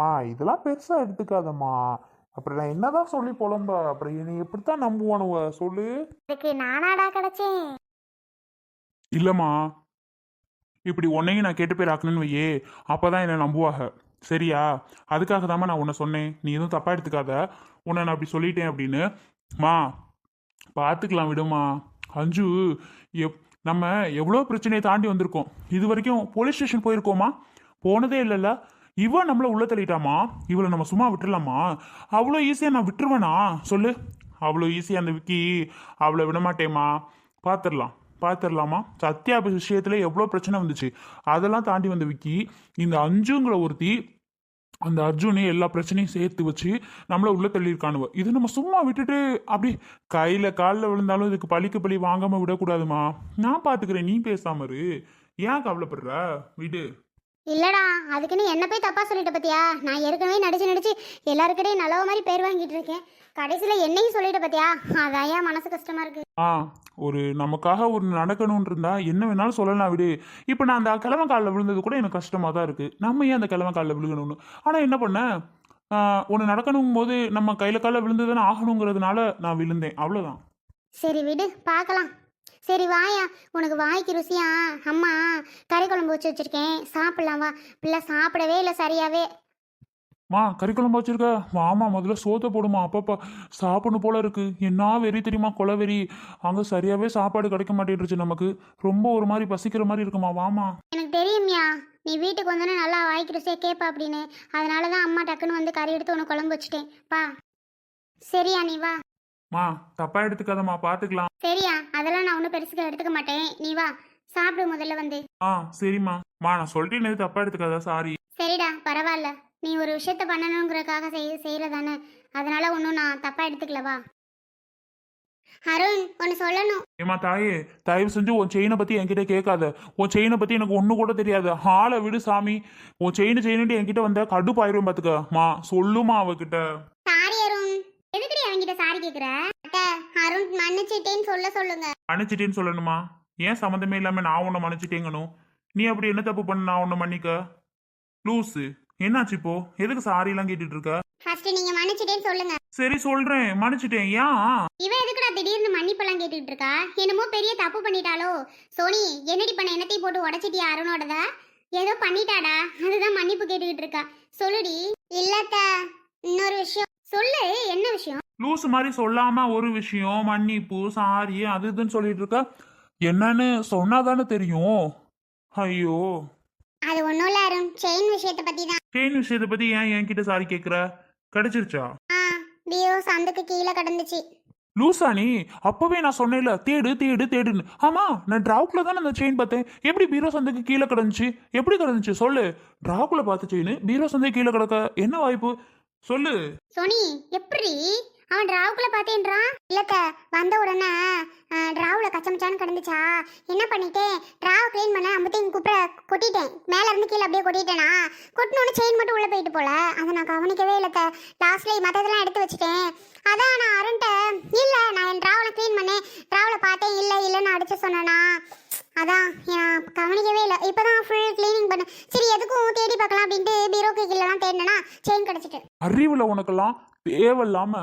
மா இதெல்லாம் பெருசா எடுத்துக்காதம்மா. அப்புறம் நான் என்னதான் சொல்லி புலம்ப அப்புறம் என்னை எப்படித்தான் நம்புவானுவ? சொல்லு. அதுக்கு நானாடா கிடைச்சேன். இல்லைம்மா. இப்படி உன்னையும் நான் கேட்டு பேர் ஆக்கணும்னு வையே. அப்பதான் என்னை நம்புவாங்க சரியா? அதுக்காக தாம்மா நான் உன்னை சொன்னேன். நீ எதுவும் தப்பா எடுத்துக்காத. உன்னை நான் அப்படி சொல்லிட்டேன் அப்படின்னு. மா பார்த்துக்கலாம் விடுமா. அஞ்சு எப் நம்ம எவ்வளோ பிரச்சனையை தாண்டி வந்திருக்கோம். இது வரைக்கும் போலீஸ் ஸ்டேஷன் போயிருக்கோமா? போனதே இல்லைல்ல. இவன் நம்மளை உள்ள தள்ளிட்டாமா இவளை நம்ம சும்மா விட்டுடலாமா அவ்வளோ ஈஸியாக நான் விட்டுருவேனா? சொல்லு. அவ்வளோ ஈஸியாக அந்த விக்கி. அவளை விடமாட்டேம்மா. பார்த்துடலாம் பார்த்துடலாமா சத்யா விஷயத்துல எவ்வளோ பிரச்சனை வந்துச்சு. அதெல்லாம் தாண்டி வந்த விக்கி இந்த அஞ்சுங்கிற ஒருத்தி அந்த அர்ஜுனே எல்லா பிரச்சனையும் சேர்த்து வச்சு நம்மளை உள்ளே தள்ளியிருக்கானுவ. இது நம்ம சும்மா விட்டுட்டு அப்படி கையில் காலில் விழுந்தாலும் இதுக்கு பழிக்கு பழி வாங்காமல் விடக்கூடாதுமா. நான் பார்த்துக்கிறேன் நீ பேசாம இரு. ஏன் கவலைப்படுற? விடு. இல்லடா அதுக்குன்னு என்ன போய் தப்பா சொல்லிட்ட பத்தியா? நான் ஏற்கனவே நடிச்சு நடிச்சு எல்லாருக்கிட்டையும் நல்ல மாதிரி பேர் வாங்கிட்டு இருக்கேன். கடைசியில என்னையும் சொல்லிட்ட பத்தியா? அதான் ஏன் மனசு கஷ்டமா இருக்கு? ஆ ஒரு நமக்காக ஒரு நடக்கணும்னு இருந்தா என்ன வேணாலும் சொல்லலாம் விடு. இப்போ நான் அந்த கிழமை காலில் விழுந்தது கூட எனக்கு கஷ்டமாக தான் இருக்கு. நம்ம ஏன் அந்த கிழமை காலில் விழுகணும்னு? ஆனால் என்ன பண்ணேன் ஒன்று நடக்கணும் போது நம்ம கையில் காலில் விழுந்து தானே ஆகணுங்கிறதுனால நான் விழுந்தேன். அவ்வளோதான் சரி விடு பார்க்கலாம். சரி வாயா உனக்கு வாய்க்கு ருசியா? அம்மா கறி குழம்பு வச்சு வச்சிருக்கேன். சாப்பிடலாம் வா. பிள்ளை சாப்பிடவே இல்லை சரியாவே. மா கறி குழம்பு வச்சிருக்க? வாமா முதல்ல சோத்தை போடுமா அப்பப்பா. சாப்பிடணும் போல இருக்கு. என்ன வெறி தெரியுமா கொலை வெறி? அங்கே சரியாவே சாப்பாடு கிடைக்க மாட்டேன்ருச்சு நமக்கு. ரொம்ப ஒரு மாதிரி பசிக்கிற மாதிரி இருக்குமா வாமா எனக்கு தெரியும்யா நீ வீட்டுக்கு வந்தோன்னே நல்லா வாய்க்கு ருசியா கேட்ப அப்படின்னு. அதனால தான் அம்மா டக்குன்னு வந்து கறி எடுத்து உனக்கு குழம்பு வச்சுட்டேன். பா. சரியா நீ வா. மா தப்பா எடுத்துக்காதம்மா பார்த்துக்கலாம் சரியா அதெல்லாம் நான் ஒன்றும் பெருசுக்கு எடுத்துக்க மாட்டேன். நீ வா சாப்பிடு முதல்ல வந்து. ஆ சரிம்மா. மா நான் சொல்லிட்டேன் தப்பா எடுத்துக்காத சாரி சரிடா பரவாயில்ல. நீ ஒரு விஷயத்த பண்ணணுங்கிறதுக்காக செய் செய்கிறதானே அதனால ஒன்றும் நான் தப்பாக எடுத்துக்கல வா. அருண் ஒன்று சொல்லணும். ஏமா தாயே தயவு செஞ்சு உன் செயினை பத்தி என்கிட்ட கேட்காத. உன் செயினை பத்தி எனக்கு ஒண்ணு கூட தெரியாது. ஆளை விடு சாமி. உன் செயின் செயின்ட்டு என்கிட்ட வந்த கடுப்பாயிரும் பாத்துக்க. மா சொல்லுமா அவகிட்ட. அவன்கிட்ட சாரி கேட்குற அத்தை அருண் மன்னிச்சிட்டேன்னு சொல்ல சொல்லுங்க. மன்னிச்சிட்டேன்னு சொல்லணுமா? ஏன் சம்மந்தமே இல்லாம நான் உன்னை மன்னிச்சிட்டேங்கணும்? நீ அப்படி என்ன தப்பு பண்ண நான் உன்னை மன்னிக்க? லூசு. என்னாச்சு இப்போ? எதுக்கு சாரி எல்லாம் கேட்டுட்டு இருக்க? ஃபர்ஸ்ட் நீங்க மன்னிச்சிட்டேன்னு சொல்லுங்க. சரி சொல்றேன். மன்னிச்சிட்டேன். ஏன்? இவன் எதுக்குடா திடீர்னு மன்னிப்பெல்லாம் கேட்டுட்டு இருக்கா? என்னமோ பெரிய தப்பு பண்ணிட்டாளோ? சோனி என்னடி பண்ண? என்னத்தையும் போட்டு உடச்சிட்டியா அருணோடத? ஏதோ பண்ணிட்டாடா. அதுதான் மன்னிப்பு கேட்டுக்கிட்டு இருக்கா. சொல்லுடி. இல்லத்த இன்னொரு விஷயம். சொல்லு என்ன விஷயம்? லூசு மாதிரி சொல்லாம ஒரு விஷயம் மன்னிப்பு சாரி அது இதுன்னு சொல்லிட்டு இருக்க. என்னன்னு சொன்னாதானே தெரியும். ஐயோ. அது ஒன்றும் இல்லை அருண். செயின் விஷயத்தை பற்றி தான் செயின் விஷயத்தை பத்தி ஏன் என்கிட்ட சாரி கேக்குற? கிடைச்சிருச்சா? பியோ சந்துக்கு கீழே கிடந்துச்சு. லூசா நீ? அப்பவே நான் சொன்னேன்ல தேடு தேடு தேடுன்னு. ஆமா நான் டிராவுக்குள்ள தானே அந்த செயின் பார்த்தேன். எப்படி பீரோ சந்தைக்கு கீழே கிடந்துச்சு? எப்படி கிடந்துச்சு? சொல்லு. டிராவுக்குள்ள பார்த்த செயின் பீரோ சந்தை கீழே கிடக்க என்ன வாய்ப்பு? சொல்லு. சோனி எப்படி? அவன் டிராவுக்குள்ள பார்த்தேன்றான் இல்லக்க வந்த உடனே டிராவுல கச்சமச்சான்னு கிடந்துச்சா? என்ன பண்ணிட்டேன்? டிராவை க்ளீன் பண்ண அம்பத்தையும் கூப்பிட கொட்டிட்டேன். மேல இருந்து கீழே அப்படியே கொட்டிட்டேனா? கொட்டினோன்னு செயின் மட்டும் உள்ள போயிட்டு போல. அதை நான் கவனிக்கவே இல்லைக்க லாஸ்ட்ல மற்றதெல்லாம் எடுத்து வச்சுட்டேன். அதான் நான் அருண்ட்ட இல்ல நான் என் டிராவலை க்ளீன் பண்ணேன். டிராவல பார்த்தேன் இல்ல இல்லைன்னு அடிச்சு சொன்னேனா? அதான் நான் கவனிக்கவே இல்லை. இப்போதான் ஃபுல் க்ளீனிங் பண்ணேன் சரி எதுக்கும் தேடி பார்க்கலாம் அப்படின்ட்டு பீரோக்கு கீழெல்லாம் தேடினேனா செயின் கிடச்சிட்டு. அறிவுல உனக்கெல்லாம் தேவையில்லாம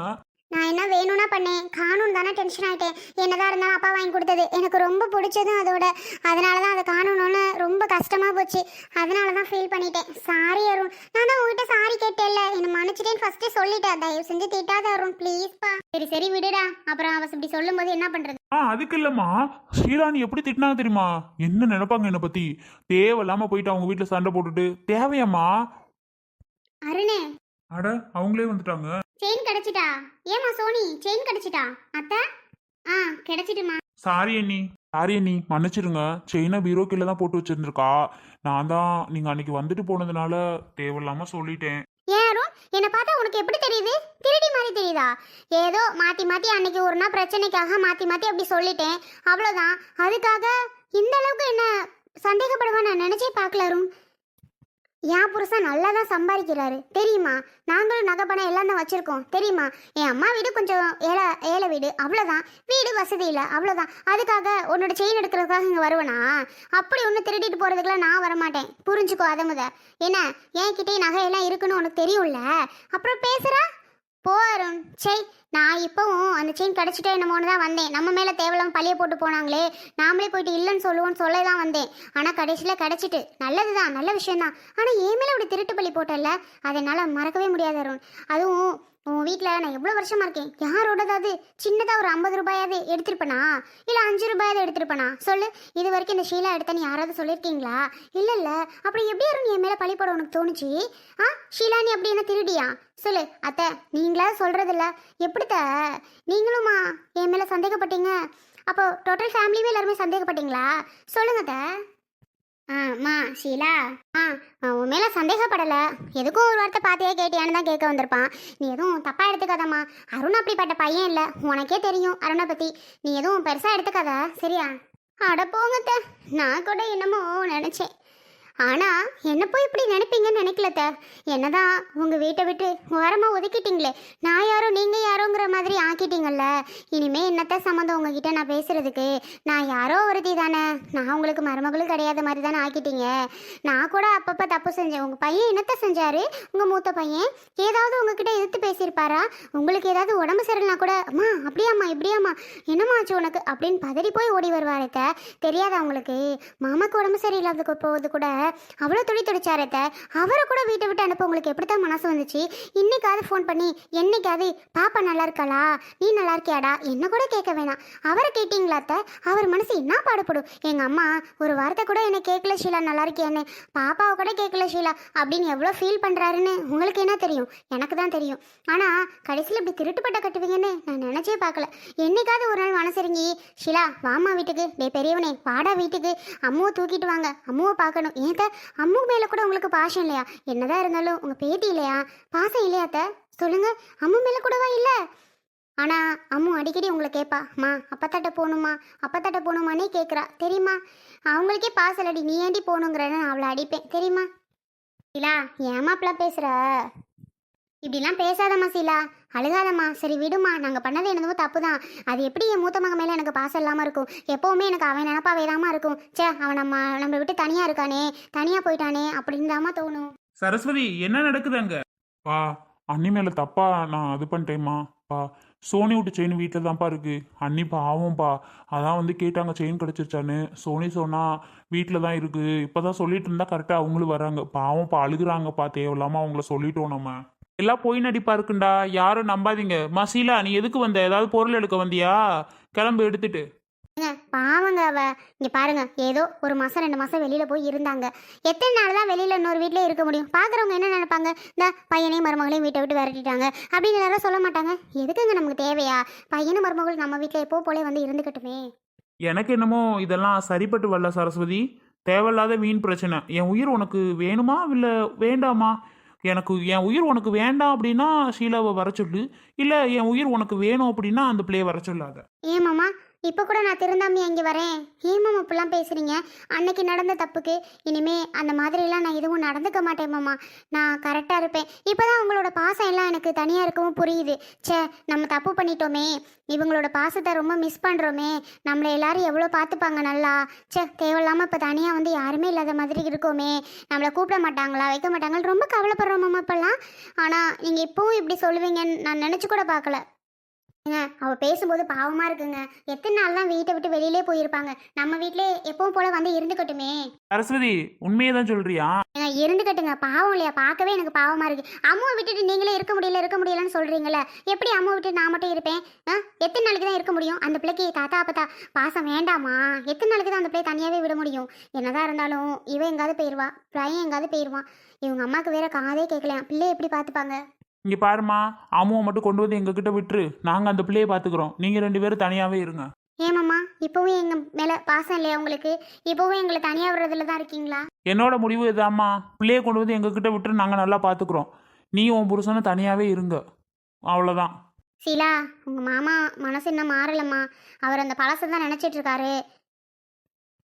நான் என்ன வேணும்னா பண்ணேன். காணும் தானே டென்ஷன் ஆயிட்டேன். என்னதான் இருந்தாலும் அப்பா வாங்கி கொடுத்தது. எனக்கு ரொம்ப பிடிச்சதும் அதோட. அதனால தான் அதை காணணும்னு ரொம்ப கஷ்டமா போச்சு. அதனால தான் ஃபீல் பண்ணிட்டேன். சாரி அருண். நான் தான் உங்ககிட்ட சாரி கேட்டேன்ல. என்ன மன்னிச்சிட்டேன்னு ஃபர்ஸ்டே சொல்லிட்டேன். தயவு செஞ்சு திட்டாத அருண். ப்ளீஸ்ப்பா சரி சரி விடுடா. அப்புறம் அவ இப்படி சொல்லும்போது என்ன பண்றது? ஆ அதுக்கு இல்லம்மா. ஸ்ரீராணி எப்படி திட்டினாங்க தெரியுமா? என்ன நினைப்பாங்க என்னை பத்தி? தேவையில்லாம போயிட்டு அவங்க வீட்டுல சண்டை போட்டுட்டு. தேவையாம்மா. அருணே. அட அவங்களே வந்துட்டாங்க. செயின் கிடைச்சிட்டா? ஏமா சோனி செயின் கிடைச்சிட்டா? அத்தை? ஆ கிடைச்சிட்டுமா. சாரி அண்ணி சாரி அண்ணி மன்னிச்சிருங்க செயினை பீரோ கீழே தான் போட்டு வச்சிருந்திருக்கா. நான் தான் நீங்க அன்னைக்கு வந்துட்டு போனதுனால தேவையில்லாம சொல்லிட்டேன். ஏன் என்னை பார்த்தா உனக்கு எப்படி தெரியுது? திருடி மாதிரி தெரியுதா? ஏதோ மாற்றி மாற்றி அன்னைக்கு ஒரு நாள் பிரச்சனைக்காக மாற்றி மாற்றி அப்படி சொல்லிட்டேன். அவ்வளோதான் அதுக்காக இந்த அளவுக்கு என்ன சந்தேகப்படுவேன் நான் நினச்சே பார்க்கல அருண். என் புருஷன் நல்லா தான் சம்பாதிக்கிறாரு. தெரியுமா? நாங்களும் நகை பணம் எல்லாம் தான் வச்சுருக்கோம். தெரியுமா? என் அம்மா வீடு கொஞ்சம் ஏழை ஏழை வீடு. அவ்வளோதான் வீடு வசதி இல்லை. அவ்வளோதான் அதுக்காக உன்னோட செயின் எடுக்கிறதுக்காக இங்கே வருவனா? அப்படி ஒன்று திருடிட்டு போகிறதுக்குலாம் நான் வரமாட்டேன். புரிஞ்சுக்கோ அதை முத. என்ன? என்கிட்டே நகையெல்லாம் இருக்குன்னு உனக்கு தெரியும்ல? அப்புறம் பேசுகிறா போ அருண். சரி நான் இப்போவும் அந்த செயின் கிடச்சிட்டே என்னமோன்னு தான் வந்தேன். நம்ம மேலே தேவையில்லாம பழிய போட்டு போனாங்களே நாமளே போயிட்டு இல்லைன்னு சொல்லுவோன்னு சொல்ல தான் வந்தேன். ஆனால் கடைசியில் கிடச்சிட்டு. நல்லது தான் நல்ல விஷயம்தான். ஆனால் என் மேலே அப்படி திருட்டு பழி போட்டல அதை என்னால் மறக்கவே முடியாது அருண். அதுவும் உன் வீட்டில் நான் எவ்வளோ வருஷமா இருக்கேன்? யாரோடதாவது சின்னதாக ஒரு ஐம்பது ரூபாயாவது எடுத்திருப்பனா? இல்லை அஞ்சு ரூபாயாவது எடுத்திருப்பனா? சொல்லு. இது வரைக்கும் இந்த ஷீலா எடுத்தேன்னு யாராவது சொல்லியிருக்கீங்களா இல்லை இல்லை. அப்படி எப்படி யாரும் என் மேலே பழிப்பட உனக்கு தோணுச்சு? ஆ? ஷீலா நீ அப்படி என்ன திருடியா? சொல்லு. அத்தை நீங்களா சொல்கிறதில்ல எப்படித்த? நீங்களுமா என் மேலே சந்தேகப்பட்டீங்க? அப்போ டோட்டல் ஃபேமிலியுமே எல்லாருமே சந்தேகப்பட்டீங்களா? சொல்லுங்க அத்தை. ஆமா ஷீலா. ஆ உன் மேலே சந்தேகப்படலை. எதுக்கும் ஒரு வார்த்தை பார்த்தியே கேட்டியான்னு தான் கேட்க வந்திருப்பான். நீ எதுவும் தப்பாக எடுத்துக்காதம்மா. அருண் அப்படிப்பட்ட பையன் இல்லை. உனக்கே தெரியும் அருணை பற்றி நீ எதுவும் பெருசாக எடுத்துக்காத. சரியா? அட போங்கத்த. நான் கூட என்னமோ நினச்சேன். ஆனால் என்ன போய் இப்படி நினைப்பீங்கன்னு நினைக்கலத்த? என்னதான் உங்கள் வீட்டை விட்டு ஓரமாக ஒதுக்கிட்டீங்களே. நான் யாரோ நீங்கள் யாரோங்கிற மாதிரி ஆக்கிட்டீங்கல்ல. இனிமே என்னத்த சம்மந்தம் உங்ககிட்ட நான் பேசுகிறதுக்கு நான் யாரோ ஒருத்தி தானே. நான் உங்களுக்கு மருமகளும் கிடையாத மாதிரி தானே ஆக்கிட்டீங்க. நான் கூட அப்பப்போ தப்பு செஞ்சேன். உங்கள் பையன் என்னத்த செஞ்சார்? உங்கள் மூத்த பையன் ஏதாவது உங்ககிட்ட எதிர்த்து பேசியிருப்பாரா? உங்களுக்கு ஏதாவது உடம்பு சரியில்லைனா கூட அம்மா அப்படியாம்மா இப்படியாம்மா என்னம்மா ஆச்சு உனக்கு? அப்படின்னு பதறி போய் ஓடி வருவாரத்த தெரியாதா உங்களுக்கு மாமாக்கு உடம்பு சரியில்லாத போகுது கூட. அவ்வளோ துணி துடிச்சாரத்த அவரை கூட வீட்டை விட்டு அனுப்ப உங்களுக்கு எப்படித்தான் மனசு வந்துச்சு? இன்னைக்காவது ஃபோன் பண்ணி என்னைக்காவது பாப்பா நல்லா இருக்காளா? நீ நல்லா இருக்கியாடா? என்ன கூட கேட்க வேணாம். அவரை கேட்டிங்களாத்த அவர் மனசு என்ன பாடுபடும்? எங்கள் அம்மா ஒரு வார்த்தை கூட என்னை கேட்கல ஷீலா. நல்லா இருக்கியான்னு? பாப்பாவை கூட கேட்கல ஷீலா. அப்படின்னு எவ்வளோ ஃபீல் பண்ணுறாருன்னு உங்களுக்கு என்ன தெரியும்? எனக்கு தான் தெரியும். ஆனால் கடைசியில் இப்படி திருட்டுப்பட்ட கட்டுவீங்கன்னு நான் நினச்சே பார்க்கல. என்னைக்காவது ஒரு நாள் மனசிறங்கி ஷீலா வாமா வீட்டுக்கு. டே பெரியவனே வாடா வீட்டுக்கு. அம்முவை தூக்கிட்டு வாங்க. அம்முவை பார்க்கணும். ஏன் அம்மு மேலே கூட உங்களுக்கு பாசம் இல்லையா? என்னதான் இருந்தாலும் உங்கள் பேத்தி இல்லையா? பாசம் இல்லையா அத்தை? சொல்லுங்க அம்மு மேலே கூடவா இல்லை? ஆனால் அம்மு அடிக்கடி உங்களை கேட்பா அம்மா அப்பத்தாட்ட போகணுமா? அப்பத்தாட்ட போகணுமானே கேட்குறா தெரியுமா? அவங்களுக்கே பாசலடி நீ ஏண்டி போகணுங்கிறன்னு நான் அவளை அடிப்பேன். தெரியுமா? இல்லா ஏமா இப்படிலாம் பேசுகிற இப்படிலாம் பேசாதம்மா சீலா. அழுகாதம்மா. சரி விடுமா நாங்கள் பண்ணது என்னமோ தப்பு தான் அது எப்படி என் மூத்த மகன் மேலே எனக்கு பாசம் இல்லாமல் இருக்கும்? எப்போவுமே எனக்கு அவன் நினப்பாவே தாம்மா இருக்கும். ச்சே அவன் நம்ம நம்மளை விட்டு தனியாக இருக்கானே. தனியாக போயிட்டானே. அப்படின்னு தாம்மா தோணும். சரஸ்வதி என்ன நடக்குது அங்க? பா அண்ணி மேல தப்பா நான் இது பண்ணிட்டேம்மா. பா சோனி விட்டு செயின் வீட்டில் தான்ப்பா இருக்கு. அண்ணி பாவம்ப்பா. அதான் வந்து கேட்டாங்க செயின் கிடச்சிருச்சான்னு. சோனி சொன்னா வீட்டில் தான் இருக்கு. இப்போதான் சொல்லிட்டு இருந்தா கரெக்டாக அவங்களும் வராங்க. பாவம்ப்பா அழுகுறாங்கப்பா. தேவையில்லாம அவங்கள சொல்லிட்டோம் நம்ம. எல்லாம் பொய் நடிப்பா இருக்குண்டா யாரும் நம்பாதீங்க. மசீலா நீ எதுக்கு வந்த? ஏதாவது பொருள் எடுக்க வந்தியா? கிளம்பு எடுத்துட்டு. பாவங்க அவ. இங்க பாருங்க ஏதோ ஒரு மாசம் ரெண்டு மாசம் வெளியில போய் இருந்தாங்க. எத்தனை நாள் தான் வெளியில இன்னொரு வீட்லயே இருக்க முடியும்? பாக்குறவங்க என்ன நினைப்பாங்க? இந்த பையனையும் மருமகளையும் வீட்டை விட்டு விரட்டிட்டாங்க. அப்படின்னு யாரும் சொல்ல மாட்டாங்க. எதுக்குங்க நமக்கு தேவையா? பையனும் மருமகளும் நம்ம வீட்ல எப்போ போல வந்து இருந்துக்கட்டுமே? எனக்கு என்னமோ இதெல்லாம் சரிப்பட்டு வரல சரஸ்வதி. தேவையில்லாத வீண் பிரச்சனை. என் உயிர் உனக்கு வேணுமா? இல்லை வேண்டாமா? எனக்கு என் உயிர் உனக்கு வேண்டாம் அப்படின்னா ஷீலாவை வர சொல்லு. இல்லை என் உயிர் உனக்கு வேணும் அப்படின்னா அந்த பிள்ளைய வர சொல்லாத. ஏமாமா இப்போ கூட நான் திருந்தாமி அங்கே வரேன்? ஏமாம் இப்படிலாம் பேசுகிறீங்க அன்னைக்கு நடந்த தப்புக்கு இனிமே அந்த மாதிரிலாம் நான் எதுவும் நடந்துக்க மாட்டேன் மாமா. நான் கரெக்டாக இருப்பேன். இப்போ தான் உங்களோட பாசம் எல்லாம் எனக்கு தனியாக இருக்கவும் புரியுது. ச்சே நம்ம தப்பு பண்ணிட்டோமே. இவங்களோட பாசத்தை ரொம்ப மிஸ் பண்ணுறோமே நம்மளை எல்லாரும் எவ்வளோ பார்த்துப்பாங்க நல்லா. ச்சே தேவையில்லாமல் இப்போ தனியாக வந்து யாருமே இல்லாத மாதிரி இருக்கோமே. நம்மளை கூப்பிட மாட்டாங்களா? வைக்க மாட்டாங்கன்னு ரொம்ப கவலைப்படுறோம் மாமா இப்போல்லாம். ஆனால் நீங்கள் இப்போவும் இப்படி சொல்லுவீங்கன்னு நான் நினச்சி கூட பார்க்கல. ஏங்க அவ பேசும்போது பாவமா இருக்குங்க. எத்தனை நாள் தான் வீட்டை விட்டு வெளியிலே போயிருப்பாங்க. நம்ம வீட்லயே எப்பவும் போல வந்து இருந்துக்கட்டுமே. சரஸ்வதி உண்மையை தான் சொல்றியா? ஏங்க இருந்துக்கட்டுங்க. பாவம் இல்லையா? பார்க்கவே எனக்கு பாவமா இருக்கு. அம்மாவை விட்டுட்டு நீங்களே இருக்க முடியல இருக்க முடியலன்னு சொல்றீங்களே எப்படி அம்மா விட்டு நான் மட்டும் இருப்பேன்? ஆ? எத்தனை நாளைக்கு தான் இருக்க முடியும்? அந்த பிள்ளைக்கு தாத்தா அப்பத்தா பாசம் வேண்டாமா? எத்தனை நாளைக்கு தான் அந்த பிள்ளைய தனியாவே விட முடியும்? என்னதான் இருந்தாலும் இவ எங்காவது போயிருவா. பையன் எங்காவது போயிருவான் இவங்க அம்மாவுக்கு வேற காதே கேட்கலையாம் பிள்ளைய எப்படி பார்த்துப்பாங்க? இங்கே பாருமா அம்மாவை மட்டும் கொண்டு வந்து எங்ககிட்ட விட்டுரு. நாங்கள் அந்த பிள்ளையை பார்த்துக்குறோம் நீங்கள் ரெண்டு பேரும் தனியாகவே இருங்க. ஏமாம்மா இப்போவும் எங்க மேல பாசம் இல்லையா உங்களுக்கு? இப்போவும் எங்களை தனியா விடுறதுல தான் இருக்கீங்களா? என்னோட முடிவு இதாம்மா. பிள்ளையை கொண்டு வந்து எங்ககிட்ட விட்டுரு. நாங்கள் நல்லா பார்த்துக்குறோம் நீ உன் புருஷனும் தனியாகவே இருங்க. அவ்வளோதான் சீலா உங்க மாமா மனசு இன்னும் மாறலம்மா. அவர் அந்த பழசை தான் நினைச்சிட்டு இருக்காரு.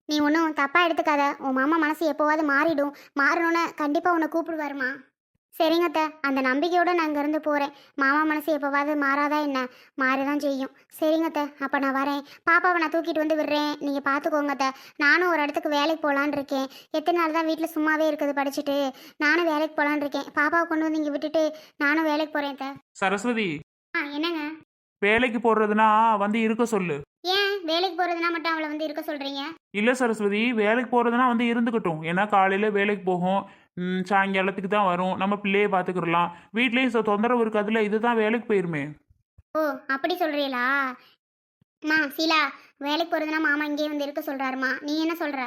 நீ ஒன்றும் தப்பாக எடுத்துக்காத. உன் மாமா மனசு எப்போவாது மாறிடும். மாறணும்னு கண்டிப்பாக உன்னை கூப்பிடுவாருமா சரிங்க அத்தை. அந்த நம்பிக்கையோடு நான் இங்கேருந்து போகிறேன் மாமா மனசு எப்போவாது மாறாதா என்ன? மாறி தான் செய்யும். சரிங்க அத்தை. அப்போ நான் வரேன். பாப்பாவை நான் தூக்கிட்டு வந்து விடுறேன். நீங்கள் பார்த்துக்கோங்க அத்தை. நானும் ஒரு இடத்துக்கு வேலைக்கு போகலான்னு இருக்கேன். எத்தனை நாள் தான் வீட்டில் சும்மாவே இருக்குது படிச்சுட்டு. நானும் வேலைக்கு போகலான்னு இருக்கேன். பாப்பாவை கொண்டு வந்து இங்கே விட்டுட்டு நானும் வேலைக்கு போகிறேன் அத்தை. சரஸ்வதி. ஆ என்னங்க? வேலைக்கு போடுறதுனா வந்து இருக்க சொல்லு. ஏன்? வேலைக்கு போகிறதுனா மட்டும் அவளை வந்து இருக்க சொல்கிறீங்க இல்லை சரஸ்வதி வேலைக்கு போகிறதுனா வந்து இருந்துக்கட்டும். ஏன்னா காலையில் வேலைக்கு போகும். சாயங்காலத்துக்கு தான் வரும். நம்ம பிள்ளையே பார்த்துக்கிடலாம் வீட்லேயும் சோ தொந்தரவு இருக்காதுல்ல இதுதான் வேலைக்கு போயிருமே. ஓ அப்படி சொல்றீங்களா அம்மா சீலா வேலைக்கு போகிறதுனா மாமா இங்கேயே வந்து இருக்க சொல்கிறாருமா நீ என்ன சொல்கிற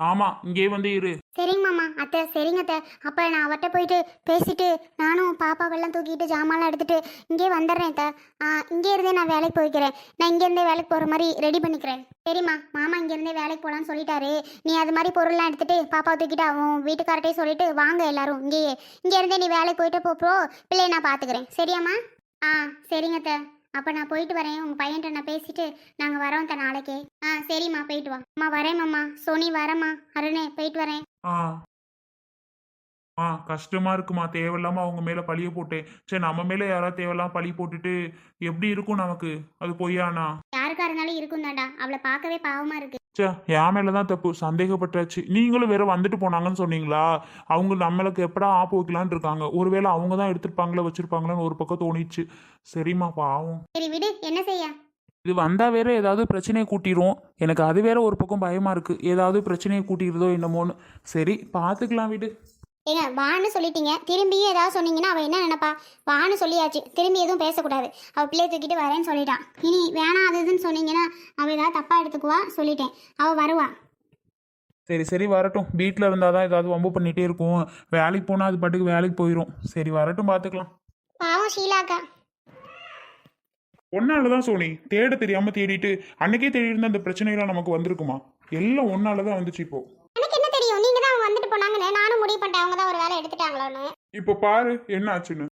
ஆமா இங்கே வந்து இரு. சரிங்க மாமா அத்தை சரிங்க அத்தை. அப்போ நான் அவர்கிட்ட போயிட்டு பேசிட்டு நானும் பாப்பாவெல்லாம் தூக்கிட்டு ஜாமான்லாம் எடுத்துட்டு இங்கே வந்துடுறேன் அத்தை. ஆ, இங்கே இருந்தே நான் வேலைக்கு போய்க்கிறேன். நான் இங்கேருந்தே வேலைக்கு போகிற மாதிரி ரெடி பண்ணிக்கிறேன். சரிம்மா மாமா இங்கேருந்தே வேலைக்கு போகலான்னு சொல்லிட்டாரு. நீ அது மாதிரி பொருள்லாம் எடுத்துட்டு பாப்பாவை தூக்கிட்டு அவன் வீட்டுக்கார்ட்டே சொல்லிட்டு வாங்க எல்லாரும் இங்கேயே. இங்கேருந்தே நீ வேலைக்கு போயிட்டு போ ப்ரோ பிள்ளைய நான் பார்த்துக்கிறேன் சரியாம்மா? ஆ சரிங்க அத்தை. அப்போ நான் போயிட்டு வரேன். உங்கள் பையன்கிட்ட நான் பேசிட்டு நாங்கள் வரோம் த நாளைக்கே. ஆ சரிம்மா போயிட்டு வா. அம்மா வரேன் மாமா. சோனி வரேம்மா. அருணே போயிட்டு வரேன். ஆ. ஆ கஷ்டமா இருக்குமா? தேவையில்லாம அவங்க மேல பழிய போட்டேன். சரி நம்ம மேல யாராவது தேவையில்லாம பழி போட்டுட்டு எப்படி இருக்கும் நமக்கு? அது பொய்யானா? யாருக்கா இருந்தாலும் இருக்கும் தாண்டா அவளை பார்க்கவே பாவமா இருக்கு. சே என் மேல தான் தப்பு. சந்தேகப்பட்டாச்சு. நீங்களும் வேற வந்துட்டு போனாங்கன்னு சொன்னீங்களா? அவங்க நம்மளுக்கு எப்படா ஆப்பு வைக்கலான்னு இருக்காங்க. ஒருவேளை அவங்க தான் எடுத்திருப்பாங்களோ வச்சிருப்பாங்களோன்னு ஒரு பக்கம் தோணிச்சு. சரிம்மா பாவம். சரி விடு என்ன செய்ய? இது வந்தா வேற ஏதாவது பிரச்சனையை கூட்டிரும். எனக்கு அது வேற ஒரு பக்கம் பயமா இருக்கு. ஏதாவது பிரச்சனையை கூட்டிடுதோ என்னமோன்னு. சரி பார்த்துக்கலாம் விடு. ஏங்க வான்னு சொல்லிட்டீங்க. திரும்பியும் ஏதாவது சொன்னீங்கன்னா அவள் என்ன நினைப்பா? வான்னு சொல்லியாச்சு. திரும்பி எதுவும் பேசக்கூடாது. அவள் பிள்ளைய தூக்கிட்டு வரேன்னு சொல்லிட்டான். இனி வேணாம் அது இதுன்னு சொன்னீங்கன்னா அவள் ஏதாவது தப்பாக எடுத்துக்குவா சொல்லிட்டேன். அவள் வருவா. சரி சரி வரட்டும். வீட்டில் இருந்தால் தான் ஏதாவது வம்பு பண்ணிகிட்டே இருக்கும். வேலைக்கு போனால் அது பாட்டுக்கு வேலைக்கு போயிடும் சரி வரட்டும் பார்த்துக்கலாம் பாவம் ஷீலாக்கா ஒன்னால தான் சோனி தேட தெரியாமல் தேடிட்டு அன்னைக்கே தேடி இருந்த அந்த பிரச்சனைலாம் நமக்கு வந்திருக்குமா? எல்லாம் ஒன்னால தான் வந்துச்சு இப்போ எனக்கு என்ன தெரியும் நீங்கள் தான் வந்துட்டு போனாங்கன்னு நானும் முடிவு பண்ணிட்டேன். அவங்க தான் ஒரு வேலை எடுத்துட்டாங்களோன்னு. இப்போ பாரு என்ன ஆச்சுன்னு